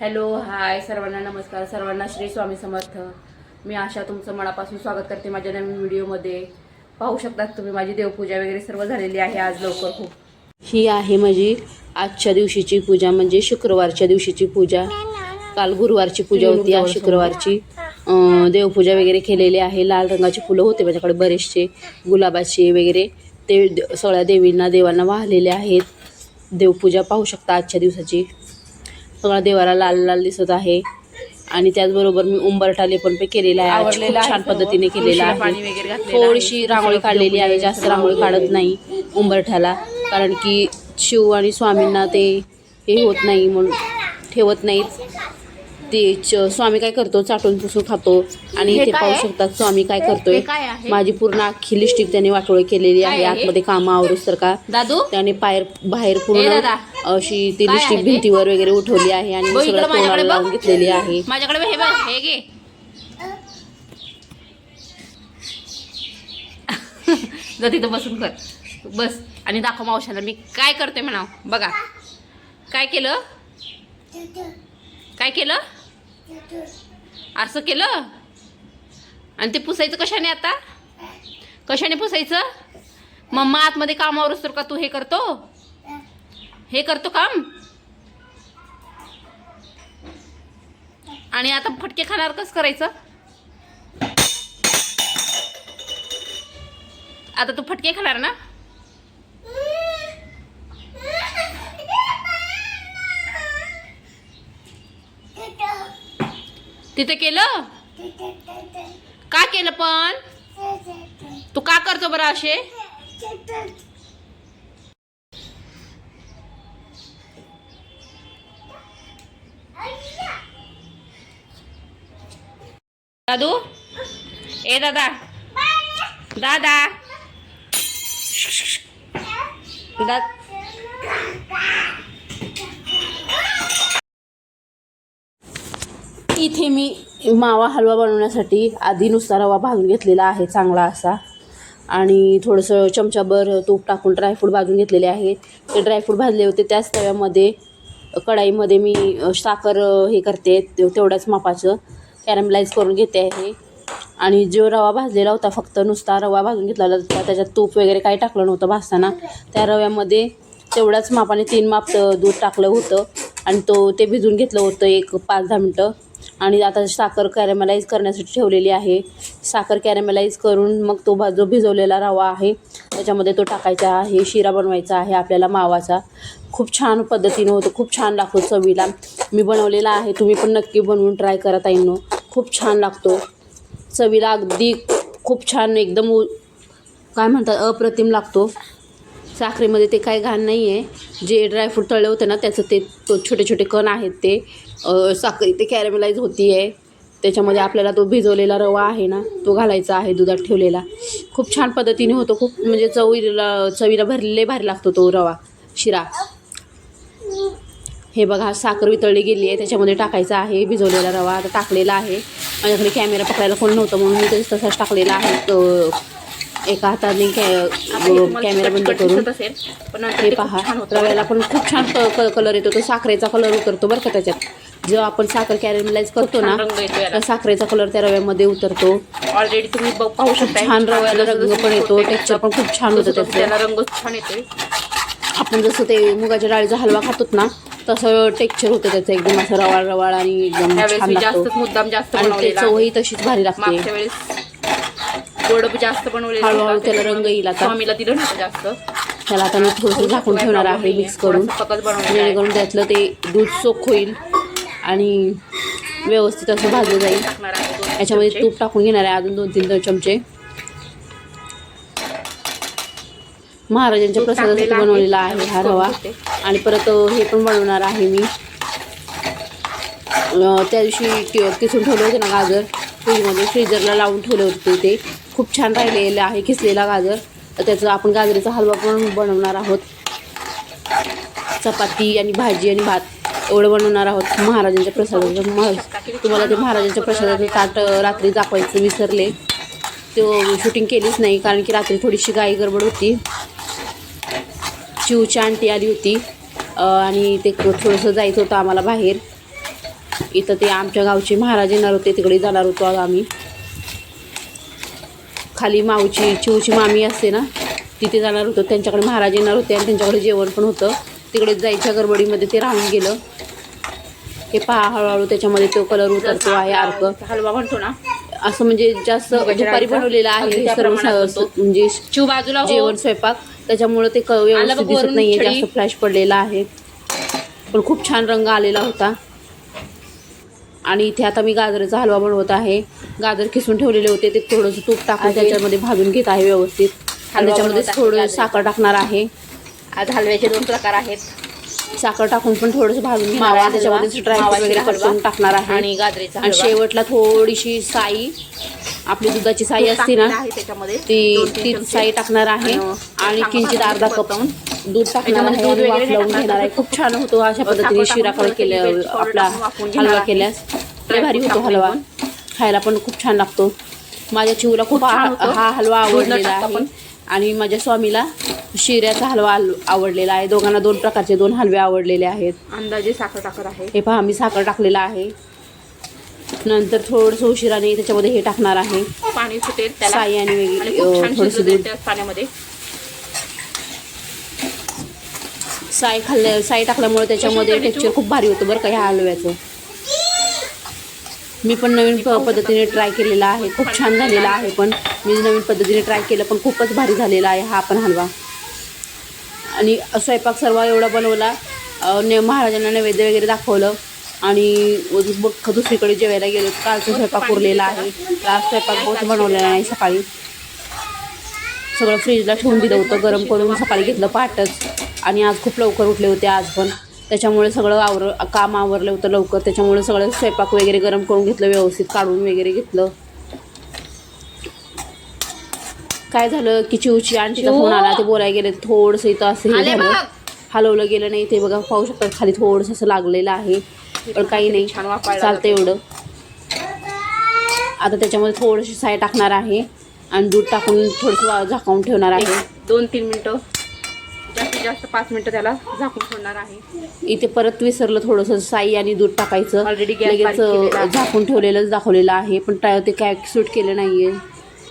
Hello hi सर्वांना नमस्कार. सर्वांना श्री स्वामी समर्थ. मी आशा तुमचं मनापासून स्वागत करते माझ्या नवीन व्हिडिओमध्ये. पाहू शकतात तुम्ही माझी देवपूजा वगैरे सर्व झालेली आहे आज लवकर खूप. ही आहे माझी आजच्या दिवशीची पूजा म्हणजे शुक्रवारच्या दिवशीची पूजा. काल गुरुवारची पूजा होती आज शुक्रवारची. देवपूजा वगैरे केलेली आहे. लाल रंगाची फुलं होते माझ्याकडे बरेचसे गुलाबाचे वगैरे. ते सगळ्या देवींना देवांना वाहलेले आहेत. देवपूजा पाहू शकता आजच्या दिवसाची. सगळा देवाला लाल लाल दिसत आहे. आणि त्याचबरोबर मी उंबरठाले पण पे केलेला आहे. खूप छान पद्धतीने केलेला आहे. थोडीशी रांगोळी काढलेली आहे. जास्त रांगोळी काढत नाही उंबरठ्याला कारण की शिव आणि स्वामींना ते हे होत नाही म्हणून ठेवत नाहीत. ते च- स्वामी काय करतो? चाटून पुसून खातो. आणि इथे पाहू? शकतात स्वामी काय करतोय? माझी पूर्ण अख्खी लिस्टिक त्याने वाटोळी केलेली आहे? आतमध्ये कामं आवरूस तर का? दादू? त्याने बाहेर बाहेर पूर्ण. अशी ती लिस्टिक? भिंतीवर वगैरे उठवली आहे आणि सगळं तोंडाला लावून. घेतलेली आहे. माझ्याकडे हे हे तिथं बसून कर. बस. आणि दाखव मावशाला मी काय करते म्हणा बघा. काय केलं? काय केलं? असं केलं? आणि ते पुसायचं कशाने आता? कशाने पुसायचं? मम्मा आतमध्ये कामावर असतो का तू? हे करतो? हे करतो काम? आणि आता फटके खाणार कसं करायचं? आता तू फटके खाणार ना? तिथे केलं? का केलं पण? तू का करतो बरं असे? दादू? ए दादा. दादा. दा इथे मी मावा हलवा बनवण्यासाठी आधी नुसता रवा भाजून घेतलेला आहे चांगला असा. आणि थोडंसं चमचाभर तूप टाकून ड्रायफ्रूट भाजून घेतलेले आहेत ते ड्रायफ्रूट भाजले होते त्याच तव्यामध्ये कढाईमध्ये मी साखर हे करते तेवढ्याच मापाचं कॅरमलाइज करून घेते आहे. आणि जो रवा भाजलेला होता फक्त नुसता रवा भाजून घेतलेला होता त्याच्यात तूप वगैरे काही टाकलं नव्हतं भाजताना त्या रव्यामध्ये तेवढ्याच मापाने तीन माप दूध टाकलं होतं. आणि तो ते भिजून घेतलं होतं एक पाच दहा मिनटं. आणि आता साखर कॅरेमलाईज करण्यासाठी ठेवलेली आहे. साखर कॅरेमलाईज करून मग तो भा जो भिजवलेला रवा आहे त्याच्यामध्ये तो टाकायचा आहे शिरा बनवायचा आहे आपल्याला मावाचा. खूप छान पद्धतीनं होतो खूप छान लागतो चवीला. मी बनवलेला आहे तुम्ही पण नक्की बनवून ट्राय करा ताईंनो. खूप छान लागतो. चवीला अगदी खूप छान एकदम काय म्हणतात अप्रतिम लागतो. साखरेमध्ये ते काय घाण नाही आहे जे ड्रायफ्रूट तळले होते ना त्याचं ते तो छोटे छोटे कण आहेत ते साखरी साखर ते कॅरेमलाईज होती आहे त्याच्यामध्ये आपल्याला तो भिजवलेला रवा आहे ना तो घालायचा आहे दुधात ठेवलेला. खूप छान पद्धतीने होतो. खूप म्हणजे चवीला चवीला भरले भारी लागतो तो रवा शिरा. हे बघा साखर वितळली गेली आहे त्याच्यामध्ये टाकायचा आहे भिजवलेला रवा आता टाकलेला आहे. माझ्याकडे कॅमेरा पकडायला कोण नव्हतं म्हणून मी तसं तसाच टाकलेला आहे एका हाताने कॅमेरा बंद करून पण हे पहा रव्याला पण खूप छान कलर येतो तो साखरेचा कलर उतरतो बरं का त्याच्यात. जेव्हा आपण साखर कॅरेमलाईज करतो ना येतो. तर साखरेचा कलर त्या रव्यामध्ये उतरतो. ऑलरेडी तुम्ही पाहू शकता छान रव्याला रंग पण येतो टेक्स्चर पण खूप छान होतं त्याचं. त्याला रंग छान येतोय. आपण जसं ते मुगाच्या डाळीचा हलवा खातोत ना तसं टेक्स्चर होतं त्याचं. एकदम असं रवाळ रवाळ आणि एकदम छान लागतो. जास्तच मुद्दाम जास्त आणि. चवही तशीच भारी लागते. गोड जास्त हळूहळू होतं. त्याला रंग येईल आता. स्वामीला दिलं जास्त त्याला आता मी थोडंसं झाकून ठेवणार आहे मिक्स करून. जेणेकरून त्यातलं ते दूध सोख होईल आणि व्यवस्थित असं भाजलं जाईल याच्यामध्ये. तूप टाकून घेणार आहे अजून दोन तीन चमचे महाराजांच्या प्रसादासाठी. बनवलेला आहे हा रवा. आणि परत हे पण बनवणार आहे मी त्या दिवशी किसून ठेवले होते ना गाजर फ्रीजमध्ये फ्रीजरला लावून ठेवले होते ते खूप छान राहिलेलं आहे किसलेला गाजर. तर त्याचं आपण गाजरीचा हलवा पण बनवणार आहोत. चपाती आणि भाजी आणि भात एवढं बनवणार आहोत महाराजांच्या प्रसादाचं. महा तुम्हाला ते महाराजांच्या प्रसादाचं ताट रात्री दाखवायचं विसरले. तो शूटिंग केलीच नाही कारण की रात्री थोडीशी गाई गडबड होती. चिवची आंटी आली होती आणि ते थोडंसं जायचं होतं आम्हाला बाहेर. इथं ते आमच्या गावचे महाराज येणार होते तिकडे जाणार होतो आम्ही. खाली माऊची चिवची मामी असते ना तिथे जाणार होतो. त्यांच्याकडे महाराज येणार होते आणि त्यांच्याकडे जेवण पण होतं. तिकडे जायच्या गडबडीमध्ये ते राहून गेलं. हे पहा हळूहळू त्याच्यामध्ये तो कलर उतरतो आहे अर्क. हलवा म्हणतो ना? असं म्हणजे जास्त मुगाच्या दुपारी बनवलेलं आहे हे सर्व. म्हणजे चिव बाजूला हो. जेवण स्वयंपाक. त्याच्यामुळे ते क- आलं व्यवस्थित बघ दिसत वरून नाहीये छडी. जास्त फ्लॅश पडलेला आहे. पण खूप छान रंग आलेला होता. आणि इथे आता मी गाजराचा हलवा बनवत आहे. गाजर किसून ठेवलेले होते. ते थोडंसं तूप टाकून. त्याच्यामध्ये भाजून घेत आहे व्यवस्थित. आणि त्याच्यामध्ये थोडं. साखर टाकणार आहे. आज हलव्याचे दोन प्रकार आहेत. साखर टाकून पण थोडंसं भाजून मावा त्याच्यामध्ये ड्रायफ्रूट वगैरे टाकणार आहे. आणि गाजरेचा आणि. शेवटला थोडीशी साई. आपली दुधाची साई असते ना ती ती. साई टाकणार आहे आणि किंचित अर्धा कप. दूध टाकणार आहे लावून घेणार आहे. खूप छान होतो अशा पद्धतीने शिरा केल्या आपला हलवा. केल्यास लय भारी होतो हलवा. खायला पण खूप छान लागतो माझ्या चिवला खूप हा हलवा आवडलेला आहे. आणि माझ्या स्वामीला शिऱ्याचा हलवा आवडलेला आहे दोघांना दोन प्रकारचे दोन हलवे आवडलेले आहेत अंदाजे साखर टाकत आहे हे पहा मी साखर टाकलेला आहे नंतर थोडंसं उशिराने त्याच्यामध्ये हे टाकणार आहे. पाणी सुटेल त्याला. आणि वेगळी थोडंसं दूध. पाण्यामध्ये. साई खाल्ल्या साई टाकल्यामुळे त्याच्यामध्ये तू? खूप भारी होतं बरं का ह्या हलव्याचं. मी पण नवीन पद्धतीने ट्राय केलेला आहे. खूप छान झालेला आहे पण. मी नवीन पद्धतीने ट्राय केलं पण खूपच भारी झालेला आहे हा पण हलवा. आणि स्वयंपाक सर्व एवढा बनवला. ने महाराजांना नैवेद्य वगैरे दाखवलं. आणि बघ दुसरीकडे जेवायला गेलो. कालचा स्वयंपाक उरलेला आहे. आज स्वयंपाक बहुत बनवलेला नाही सकाळी. सगळं फ्रीजला ठेवून दिलं होतं. गरम करून सकाळी घेतलं पहाटच आणि आज खूप लवकर उठले होते आज पण. त्याच्यामुळे सगळं आवर काम आवरलं होतं लवकर. त्याच्यामुळे सगळं स्वयंपाक वगैरे गरम करून घेतलं व्यवस्थित काढून वगैरे घेतलं. काय झालं? की चिवची आणखीचा चिऊ? फोन आला. ते बोलायला गेले थोडंसं इथं असं हे झालं. हलवलं गेलं नाही. ते बघा पाहू शकतात खाली थोडंसं असं लागलेलं आहे. पण काही नाही. चालतं. एवढं. आता त्याच्यामध्ये थोडीशी साय टाकणार आहे. आणि दूध टाकून थोडंसं झाकावून ठेवणार आहे. दोन तीन मिनटं. जास्तीत जास्त पाच मिनटं त्याला झाकून ठेवणार आहे. इथे परत विसरलं थोडंसं साई आणि दूध टाकायचं. लगेच आहे. झाकून ठेवलेलंच दाखवलेलं आहे. पण ते काय सूट केलं नाहीये.